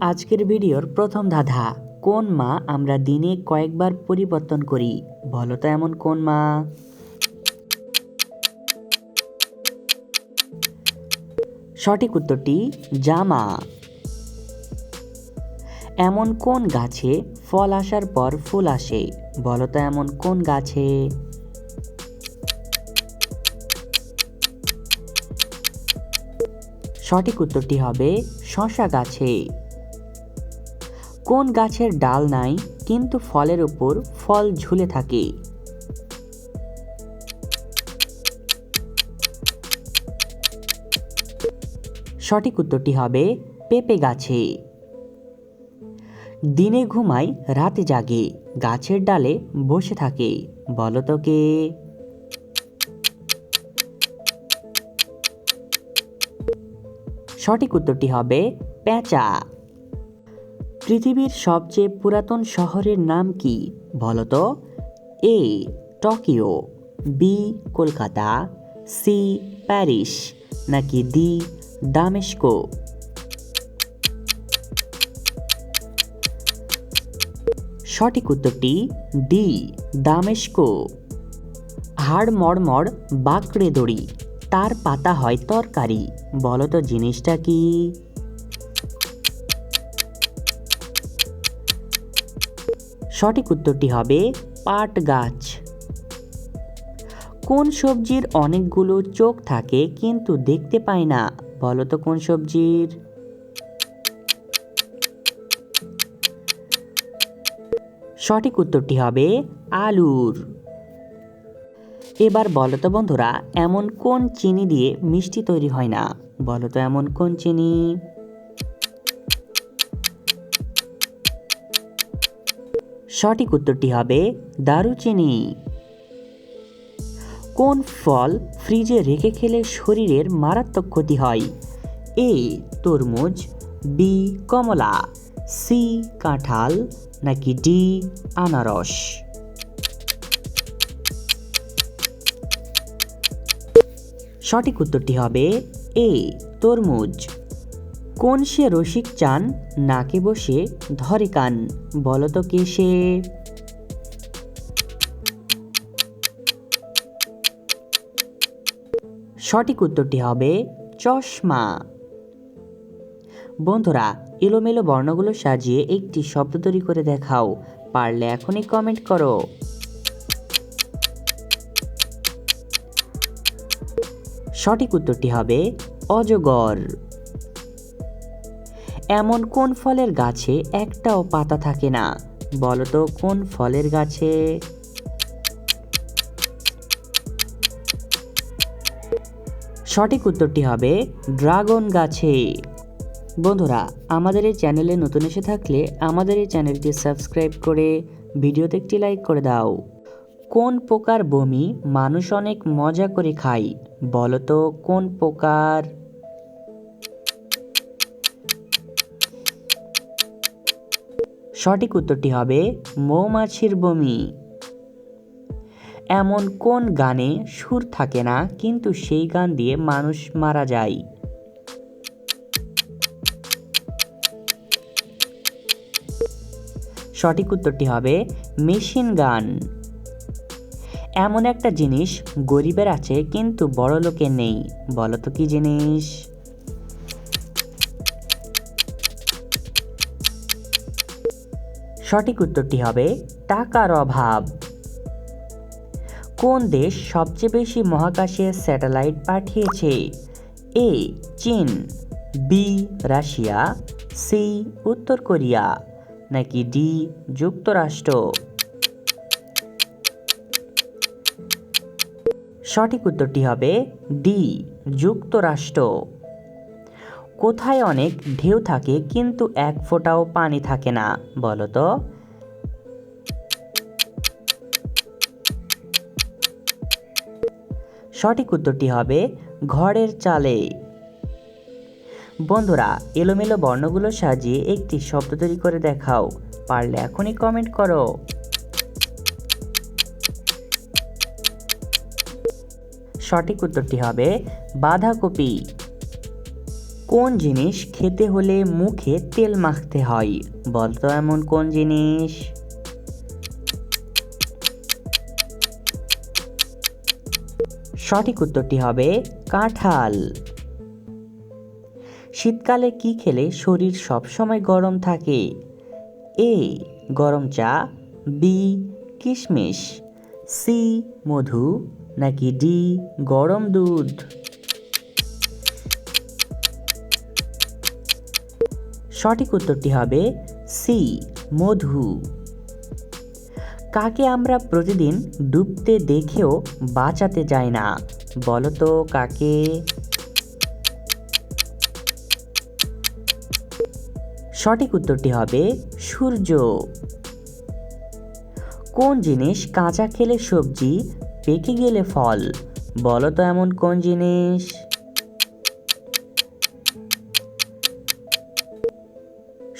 আজকের ভিডিওর প্রথম ধাঁধা, কোন মা আমরা দিনে কয়েকবার পরিবর্তন করি? বলো তো এমন কোন মা? সঠিক উত্তরটি, জামা। এমন কোন গাছে ফল আসার পর ফুল আসে? বলো তো এমন কোন গাছে? সঠিক উত্তরটি হবে শশা গাছে। কোন গাছের ডাল নাই, কিন্তু ফলের উপর ফল ঝুলে থাকে। সঠিক উত্তরটি হবে পেঁপে গাছে। দিনে ঘুমায়, রাতে জাগে, গাছের ডালে বসে থাকে, বলো তো কে? সঠিক উত্তরটি হবে পেঁচা। পৃথিবীর সবচেয়ে পুরাতন শহরের নাম কি? বলো তো A, Tokyo, B, Kolkata, C, Paris, নাকি ডি, দামেস্কো? সঠিক উত্তরটি ডি, দামেস্কো। হাড় মড়মড়, বাঁকড়ে দড়ি, তার পাতা হয় তরকারি। বলো তো জিনিসটা কি? সঠিক উত্তরটি হবে পাট গাছ। কোন সবজির অনেকগুলো চোখ থাকে কিন্তু দেখতে পায় না? বলো তো কোন সবজির? সঠিক উত্তরটি হবে আলুর। এবার বলো তো বন্ধুরা, এমন কোন চিনি দিয়ে মিষ্টি তৈরি হয় না? বলো তো এমন কোন চিনি? সঠিক উত্তরটি হবে দারুচিনি। কোন ফল ফ্রিজে রেখে খেলে শরীরের মারাত্মক ক্ষতি হয়? এ, তরমুজ, বি, কমলা, সি, কাঁঠাল, নাকি ডি, আনারস? সঠিক উত্তরটি হবে এ, তরমুজ। কোন সে রসিক চান? নাকে বসে ধরে কান। বলো তো কে সে? সঠিক উত্তরটি হবে চশমা। বন্ধুরা, এলোমেলো বর্ণগুলো সাজিয়ে একটি শব্দ তৈরি করে দেখাও। পারলে এখনই কমেন্ট করো। সঠিক উত্তরটি হবে অজগর। এমন কোন ফলের গাছে একটাও পাতা থাকে না? বলো তো কোন ফলের গাছে? সঠিক উত্তরটি হবে ড্রাগন গাছে। বন্ধুরা, আমাদের এই চ্যানেলে নতুন এসে থাকলে আমাদের এই চ্যানেলটি সাবস্ক্রাইব করে ভিডিওতে একটি লাইক করে দাও। কোন প্রকার বমি মানুষ অনেক মজা করে খায়? বলো তো কোন প্রকার সঠিক উত্তরটি হবে মৌমাছির বমি। এমন কোন গানে সুর থাকে না, কিন্তু সেই গান দিয়ে মানুষ মারা যায়? সঠিক উত্তরটি হবে মেশিন গান। এমন একটা জিনিস গরিবের আছে, কিন্তু বড় লোকের নেই। বলো তো কি জিনিস? সঠিক উত্তরটি হবে টাকার অভাব। কোন দেশ সবচেয়ে বেশি মহাকাশে স্যাটেলাইট পাঠিয়েছে? এ, চীন, বি, রাশিয়া, সি, উত্তর কোরিয়া, নাকি ডি, যুক্তরাষ্ট্র? সঠিক উত্তরটি হবে ডি, যুক্তরাষ্ট্র। কোথায় অনেক ঢেউ থাকে কিন্তু এক ফোঁটাও পানি থাকে না, বলো তো? সঠিক উত্তরটি হবে ঘরের চালে। বন্ধুরা, এলোমেলো বর্ণগুলো সাজিয়ে একটি শব্দ তৈরি করে দেখাও। পারলে এখনই কমেন্ট করো। সঠিক উত্তরটি হবে বাঁধাকপি। কোন জিনিস খেতে হলে মুখে তেল মাখতে হয়? বলতো এমন কোন জিনিস? সঠিক উত্তরটি হবে কাঁঠাল। শীতকালে কি খেলে শরীর সবসময় গরম থাকে? এ, গরম চা, বি, কিশমিশ, সি, মধু, নাকি ডি, গরম দুধ? সঠিক উত্তরটি হবে সি, মধু। কাকে আমরা প্রতিদিন ডুবতে দেখেও বাঁচাতে যাই না? বলো তো কাকে? সঠিক উত্তরটি হবে সূর্য। কোন জিনিস কাঁচা খেলে সবজি পেকে গেলে ফল? বলো তো এমন কোন জিনিস?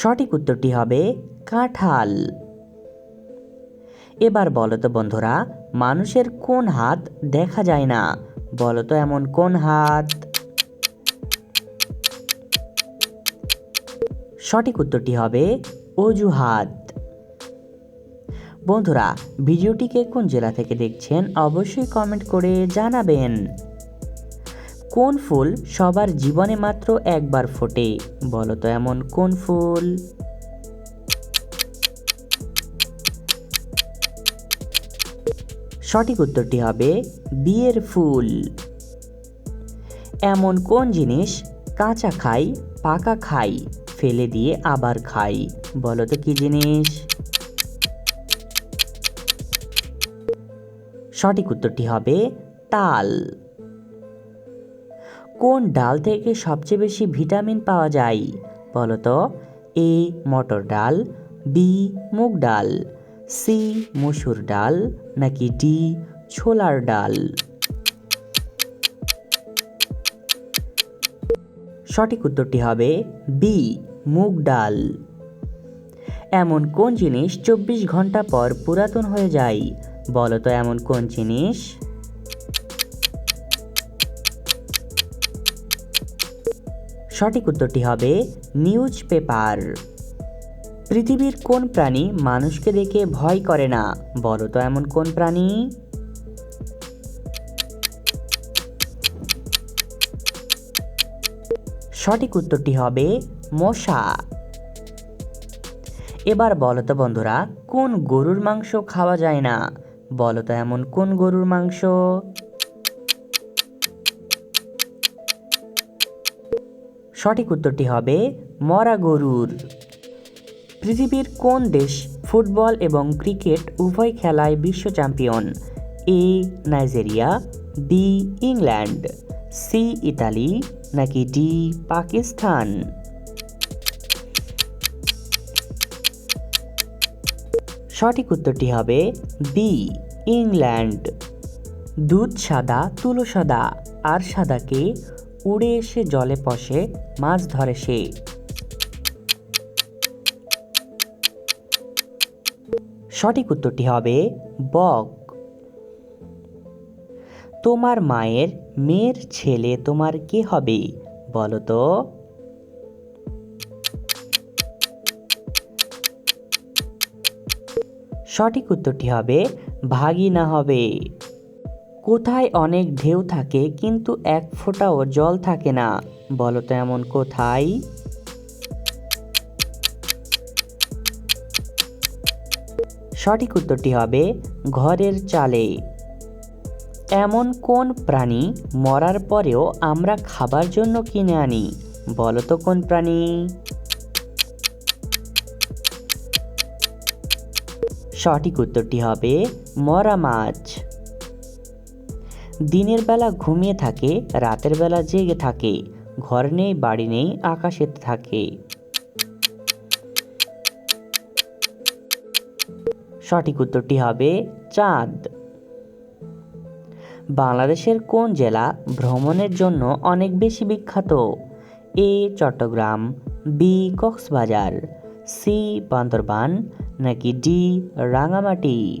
সঠিক উত্তরটি হবে কাঁঠাল। এবার বলো তো বন্ধুরা, মানুষের কোন হাত দেখা যায় না? বলো তো এমন কোন হাত? সঠিক উত্তরটি হবে অজুহাত। বন্ধুরা, ভিডিওটিকে কোন জেলা থেকে দেখছেন অবশ্যই কমেন্ট করে জানাবেন। কোন ফুল সবার জীবনে মাত্র একবার ফোটে? বলো তো এমন কোন ফুল? সঠিক উত্তরটি হবে বিয়ের ফুল। এমন কোন জিনিস কাঁচা খাই, পাকা খাই, ফেলে দিয়ে আবার খাই? বলো তো কি জিনিস? সঠিক উত্তরটি হবে তাল। কোন ডাল থেকে সবচেয়ে বেশি ভিটামিন পাওয়া যায়? বলো তো এ মটর ডাল, বি মুগ ডাল, সি মসুর ডাল, নাকি ডি ছোলার ডাল? সঠিক উত্তরটি হবে বি, মুগ ডাল। এমন কোন জিনিস চব্বিশ ঘণ্টা পর পুরাতন হয়ে যায়? বলো তো এমন কোন জিনিস সঠিক উত্তরটি হবে নিউজ পেপার। পৃথিবীর কোন প্রাণী মানুষকে দেখে ভয় করে না? বলো তো এমন কোন প্রাণী? সঠিক উত্তরটি হবে মশা। এবার বলো তো বন্ধুরা, কোন গরুর মাংস খাওয়া যায় না? বলো তো এমন কোন গরুর মাংস? সঠিক উত্তরটি হবে মরা গরুর পৃথিবীর কোন দেশ ফুটবল এবং ক্রিকেট উভয় খেলায় বিশ্ব champion? A, Nigeria, B, England, C, Italy, নাকি ডি, পাকিস্তান? সঠিক উত্তরটি হবে বি, ইংল্যান্ড। দুধ সাদা, তুলো সাদা, আর সাদাকে উড়ে এসে জলে পশে, মাছ ধরে সে। সঠিক উত্তরটি হবে বক। তোমার মায়ের মেয়ের ছেলে তোমার কে হবে, বলো তো? সঠিক উত্তরটি হবে ভাগিনা হবে। কোথায় অনেক ঢেউ থাকে, কিন্তু এক ফোঁটাও জল থাকে না। বলো তো এমন কোথায়? সঠিক উত্তরটি হবে ঘরের চালে। এমন কোন প্রাণী মরার পরেও আমরা খাবার জন্য কিনে আনি? বলো তো কোন প্রাণী? সঠিক উত্তরটি হবে মরা মাছ। দিনের বেলা ঘুমিয়ে থাকে, রাতের বেলা জেগে থাকে, ঘর নেই, বাড়ি নেই, আকাশে থাকে। সঠিক উত্তরটি হবে চাঁদ। বাংলাদেশের কোন জেলা ভ্রমণের জন্য অনেক বেশি বিখ্যাত? A, Chattogram, B, Cox's Bazar, C, Bandarban, নাকি ডি রাঙামাটি